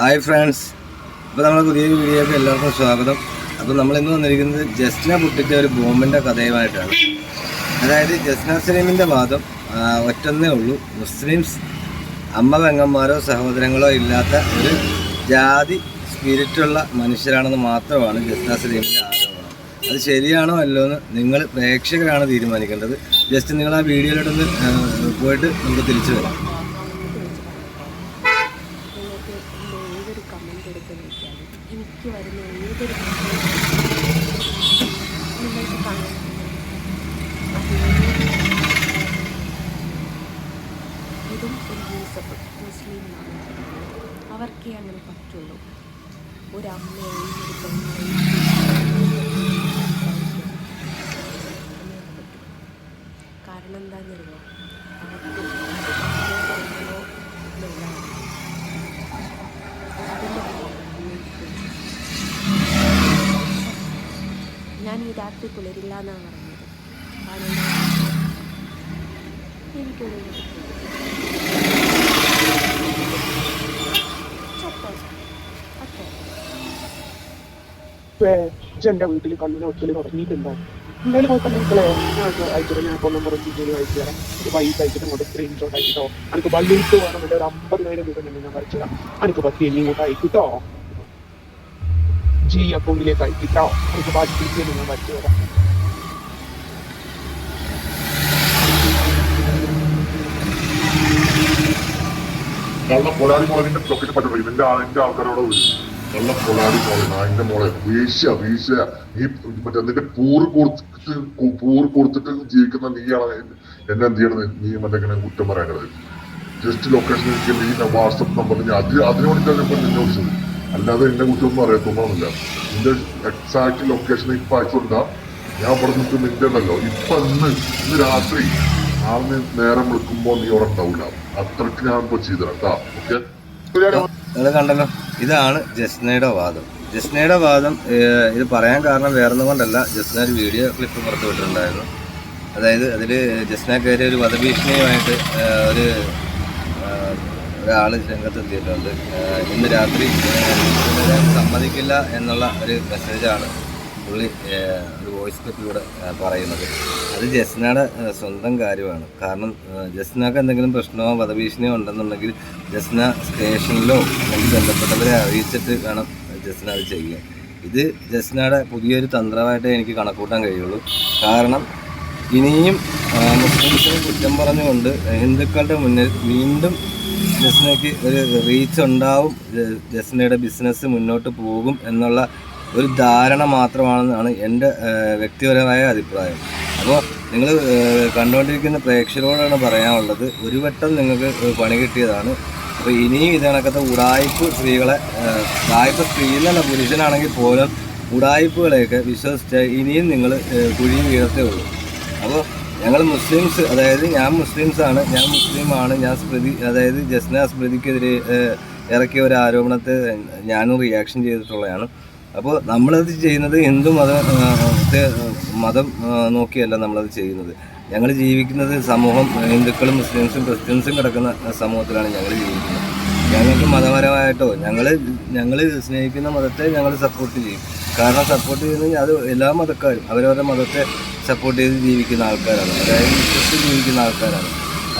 Hi friends അപ്പോൾ നമ്മൾ പുതിയൊരു വീഡിയോക്ക് എല്ലാവർക്കും സ്വാഗതം. അപ്പോൾ നമ്മൾ ഇന്ന് വന്നിരിക്കുന്നത് ജസ്ന പൊട്ടിച്ച ഒരു ബോംബിന്റെ കഥയുമായിട്ടാണ്. അതായത് ജസ്ന സലീമിന്റെ വാദം ഒറ്റന്നേ ഉള്ളൂ. മുസ്ലിംസ് അമ്മ പെങ്ങന്മാരോ സഹോദരങ്ങളോ ഇല്ലാത്ത ഒരു ജാതി സ്പിരിറ്റുള്ള മനുഷ്യരാണെന്ന് മാത്രമാണ് ജസ്ന സലീമിന്റെ ആരോപണം. അത് ശരിയാണോ അല്ലോ എന്ന് നിങ്ങൾ പ്രേക്ഷകരാണ് തീരുമാനിക്കേണ്ടത്. ജസ്റ്റ് നിങ്ങൾ ആ വീഡിയോയിലോട്ടൊന്ന് പോയിട്ട് നമുക്ക് തിരിച്ചു വരാം നിങ്ങൾക്ക് എന്റെ ഏതൊരു കമന്റ് എടുത്ത് നോക്കിയാലും എനിക്ക് വരുന്ന ഏതൊരു നിങ്ങൾക്ക് കാണാൻ ഇതും ഒരു യൂസഫ് മുസ്ലിമാണ് അവർക്കേ അങ്ങനെ പറ്റുള്ളൂ. ഒരു അമ്മയെയും ഒരു പെണ്ണിനെയും കാരണം എന്താണെന്നറിയോ അവർക്ക് ഞാൻ ഈ രാത്രി പുലരില്ല എന്നാണ് പറഞ്ഞത് എനിക്കൊരു എന്റെ വീട്ടിൽ കണ്ണിന് ഒറ്റയിൽ തുടങ്ങിയിട്ടുണ്ടോ എന്തായാലും അയച്ചിട്ട് ഞാൻ അയച്ചു തരാം. ഒരു അയച്ചിട്ട് സ്ക്രീൻഷോട്ട് അയച്ചിട്ടോ? എനിക്ക് ബള്ളിട്ട് വേണം ഒരു അമ്പതിനായിരം രൂപ ഞാൻ അയച്ചു തരാം. എനിക്ക് പറ്റിയ ഇങ്ങോട്ട് അയക്കിട്ടോ? ജി അക്കൗണ്ടിലേക്ക് അയക്കിട്ടോ? എനിക്ക് ബാക്കി ഡീറ്റെയിൽ ഞാൻ വരച്ചു തരാം. ഇതിന്റെ ആളിന്റെ ആൾക്കാരോട് വിളിച്ചു കള്ള പൊളാടി നായിന്റെ മോളെ. വീശ വീശ നീ മറ്റേ നിന്റെ പൂറ് കൊടുത്തിട്ട് പൂറ് കൊടുത്തിട്ട് ജീവിക്കുന്ന നീയാണ് എന്നെ എന്ത് ചെയ്യണത്? നീ മറ്റേ ഇങ്ങനെ കുറ്റം പറയേണ്ടത് ജസ്റ്റ് ലൊക്കേഷൻ എനിക്ക് നീ വാട്സപ്പ് നമ്പർ ഞാൻ അത് അതിനോട് വേണ്ടിയിട്ടാണ് ഇപ്പം നിന്നെ വിളിച്ചത്. അല്ലാതെ എന്നെ കുറ്റമൊന്നും അറിയത്തൊന്നുമില്ല. നിന്റെ എക്സാക്ട് ലൊക്കേഷൻ ഇപ്പൊ അയച്ചുകൊണ്ടാ ഞാൻ ഇവിടെ നിൽക്കും നിന്റെ ഉണ്ടല്ലോ. ഇപ്പൊ ഇന്ന് ഇന്ന് രാത്രി നാളെ നേരം വിളിക്കുമ്പോ നീ അവിടെ ഉണ്ടാവില്ല അത്രയ്ക്ക് ഞാൻ ഇപ്പൊ ചെയ്തിട്ടാ കേട്ടാ. ഓക്കെ നിങ്ങൾ കണ്ടല്ലോ. ഇതാണ് ജസ്നയുടെ വാദം. ജസ്നയുടെ വാദം ഇത് പറയാൻ കാരണം വേറൊന്നും കൊണ്ടല്ല. ജസ്ന ഒരു വീഡിയോ ക്ലിപ്പ് പുറത്തു വിട്ടിട്ടുണ്ടായിരുന്നു. അതായത് അതിൽ ജസ്ന ഒരു വധഭീഷണിയുമായിട്ട് ഒരു ഒരാൾ രംഗത്തെത്തിയിട്ടുണ്ട് ഇന്ന് രാത്രി സമ്മതിക്കില്ല എന്നുള്ള ഒരു മെസ്സേജാണ് പുള്ളി ഒരു വോയിസ് ക്ലിപ്പിലൂടെ പറയുന്നത്. അത് ജസ്നയുടെ സ്വന്തം കാര്യമാണ്. കാരണം ജസ്നക്ക് എന്തെങ്കിലും പ്രശ്നമോ വധഭീഷണിയോ ഉണ്ടെന്നുണ്ടെങ്കിൽ ജസ്ന സ്റ്റേഷനിലോ അല്ലെങ്കിൽ ബന്ധപ്പെട്ടവരെ അറിയിച്ചിട്ട് വേണം ജസ്ന അത് ചെയ്യാൻ. ഇത് ജസ്നയുടെ പുതിയൊരു തന്ത്രമായിട്ടേ എനിക്ക് കണക്കൂട്ടാൻ കഴിയുള്ളൂ. കാരണം ഇനിയും മുസ്ലിംസിനെ കുറ്റം പറഞ്ഞുകൊണ്ട് ഹിന്ദുക്കളുടെ മുന്നിൽ വീണ്ടും ജസ്നയ്ക്ക് ഒരു റീച്ച് ഉണ്ടാവും. ജസ്നയുടെ ബിസിനസ് മുന്നോട്ട് പോകും എന്നുള്ള ഒരു ധാരണ മാത്രമാണെന്നാണ് എന്റെ വ്യക്തിപരമായ അഭിപ്രായം. അപ്പോൾ നിങ്ങൾ കണ്ടുകൊണ്ടിരിക്കുന്ന പ്രേക്ഷകരോടാണ് പറയാനുള്ളത് ഒരു വട്ടം നിങ്ങൾക്ക് പണി കിട്ടിയതാണ്. അപ്പോൾ ഇനിയും ഇതിനകത്ത് ഉടായ്പ് സ്ത്രീകളെ ഉടായ്പ സ്ത്രീയിലല്ല പുരുഷനാണെങ്കിൽ പോലും ഉടായ്പകളെയൊക്കെ വിശ്വസിച്ച് ഇനിയും നിങ്ങൾ കുഴി വീഴത്തേ ഉള്ളൂ. അപ്പോൾ ഞങ്ങൾ മുസ്ലിംസ് അതായത് ഞാൻ മുസ്ലിംസാണ് ഞാൻ മുസ്ലിമാണ് ഞാൻ സ്മൃതി അതായത് ജസ്ന സ്മൃതിക്കെതിരെ ഇറക്കിയ ഒരു ആരോപണത്തെ ഞാനും റിയാക്ഷൻ ചെയ്തിട്ടുള്ളതാണ്. അപ്പോൾ നമ്മളത് ചെയ്യുന്നത് എന്തു മത മതം നോക്കിയല്ല നമ്മളത് ചെയ്യുന്നത്. ഞങ്ങൾ ജീവിക്കുന്നത് സമൂഹം ഹിന്ദുക്കളും മുസ്ലിംസും ക്രിസ്ത്യൻസും കിടക്കുന്ന സമൂഹത്തിലാണ് ഞങ്ങൾ ജീവിക്കുന്നത്. ഞങ്ങൾക്ക് മതപരമായിട്ടോ ഞങ്ങൾ ഞങ്ങൾ സ്നേഹിക്കുന്ന മതത്തെ ഞങ്ങൾ സപ്പോർട്ട് ചെയ്യും. കാരണം സപ്പോർട്ട് ചെയ്യുന്നത് അത് എല്ലാ മതക്കാരും അവരവരുടെ മതത്തെ സപ്പോർട്ട് ചെയ്ത് ജീവിക്കുന്ന ആൾക്കാരാണ്. അതായത് വിശ്വസിച്ച് ജീവിക്കുന്ന ആൾക്കാരാണ്.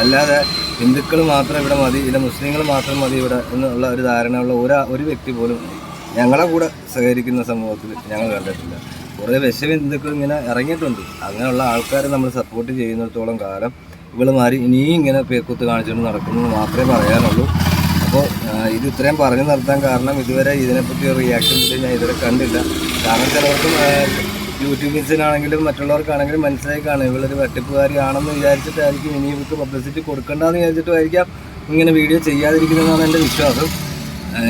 അല്ലാതെ ഹിന്ദുക്കൾ മാത്രം ഇവിടെ മതി ഇല്ല മുസ്ലിങ്ങൾ മാത്രം മതി ഇവിടെ എന്നുള്ള ഒരു ധാരണയുള്ള ഒരു ഒരു വ്യക്തി പോലും ഞങ്ങളെ കൂടെ സഹകരിക്കുന്ന സമൂഹത്തിൽ ഞങ്ങൾ കണ്ടിട്ടില്ല. കുറേ വിഷമ ഹിന്ദുക്കൾ ഇങ്ങനെ ഇറങ്ങിയിട്ടുണ്ട്. അങ്ങനെയുള്ള ആൾക്കാരെ നമ്മൾ സപ്പോർട്ട് ചെയ്യുന്നിടത്തോളം കാലം ഇവൾ മാറി ഇനിയും ഇങ്ങനെ പേക്കുത്ത് കാണിച്ചുകൊണ്ട് നടക്കുന്നത് മാത്രമേ പറയാനുള്ളൂ. അപ്പോൾ ഇത് ഇത്രയും പറഞ്ഞു നിർത്താൻ കാരണം ഇതുവരെ ഇതിനെപ്പറ്റി റിയാക്ഷൻ ഞാൻ ഇതുവരെ കണ്ടില്ല. കാരണം ചിലവർക്കും യൂട്യൂബേഴ്സിനാണെങ്കിലും മറ്റുള്ളവർക്കാണെങ്കിലും മനസ്സിലായി കാണും ഇവളൊരു വെട്ടിപ്പുകാരിയാണെന്ന് വിചാരിച്ചിട്ടായിരിക്കും ഇനി ഇവർക്ക് പബ്ലിസിറ്റി കൊടുക്കേണ്ടതെന്ന് വിചാരിച്ചിട്ടുമായിരിക്കാം ഇങ്ങനെ വീഡിയോ ചെയ്യാതിരിക്കുന്നതെന്നാണ് എന്റെ വിശ്വാസം.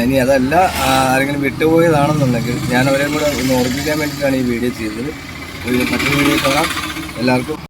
ഇനി അതല്ല ആരെങ്കിലും വിട്ടുപോയതാണെന്നുണ്ടെങ്കിൽ ഞാൻ അവരെ കൂടെ ഒന്ന് ഓർമ്മിക്കാൻ വേണ്ടിയിട്ടാണ് ഈ വീഡിയോ ചെയ്തത്. ഒരു മറ്റൊരു വീഡിയോ കാണാം. എല്ലാവർക്കും